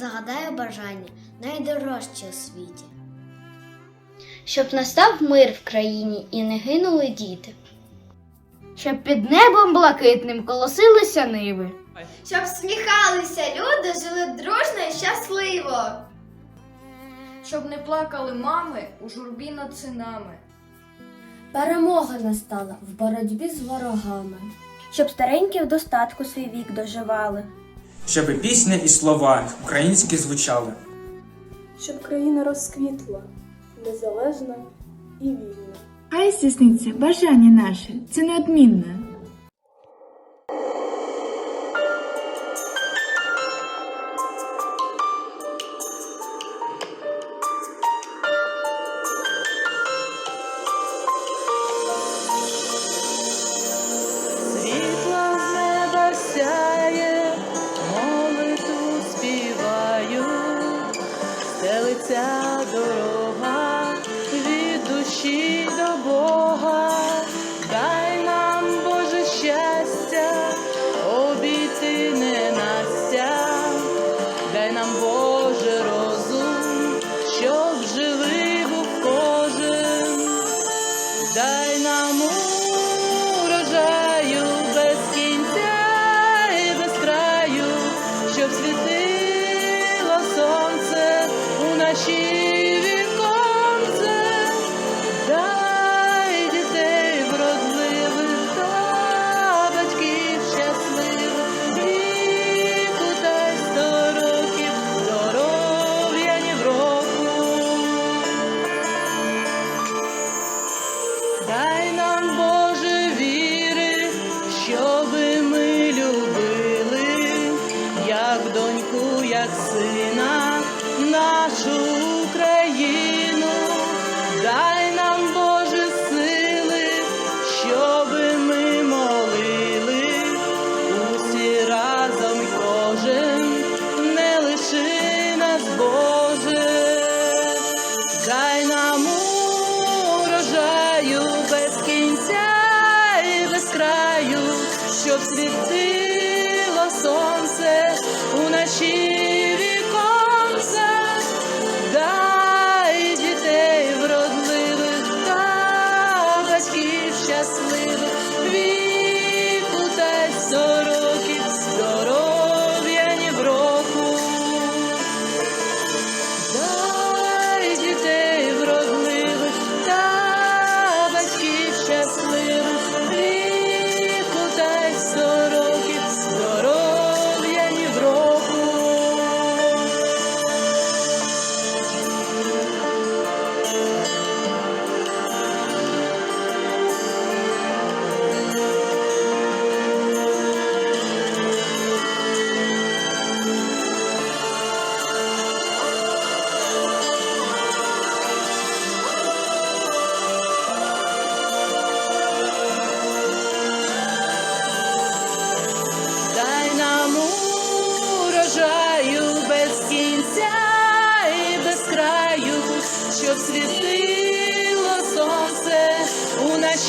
загадаю бажання найдорожче у світі. Щоб настав мир в країні і не гинули діти. Щоб під небом блакитним колосилися ниви. Щоб сміхалися люди, жили дружно і щасливо. Щоб не плакали мами у журбі над синами. Перемога настала в боротьбі з ворогами. щоб старенькі в достатку свій вік доживали, Щоби пісня і слова українські звучали. щоб країна розквітла, незалежна і вільна. Хай здійсниться бажання наше, це неодмінне. Дорога від душі до Бога, дай нам Боже щастя, обійти ненастя, дай нам Боже розум, щоб живий був кожен. Дай нам урожаю без кінця і без краю, щоб сонце у щоб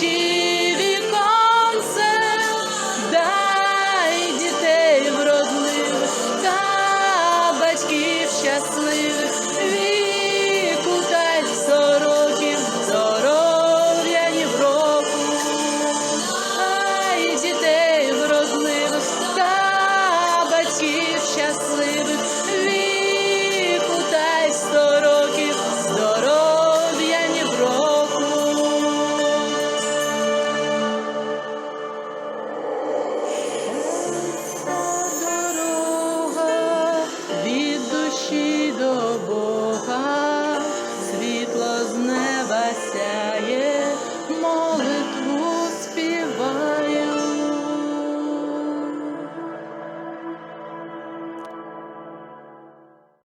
краю,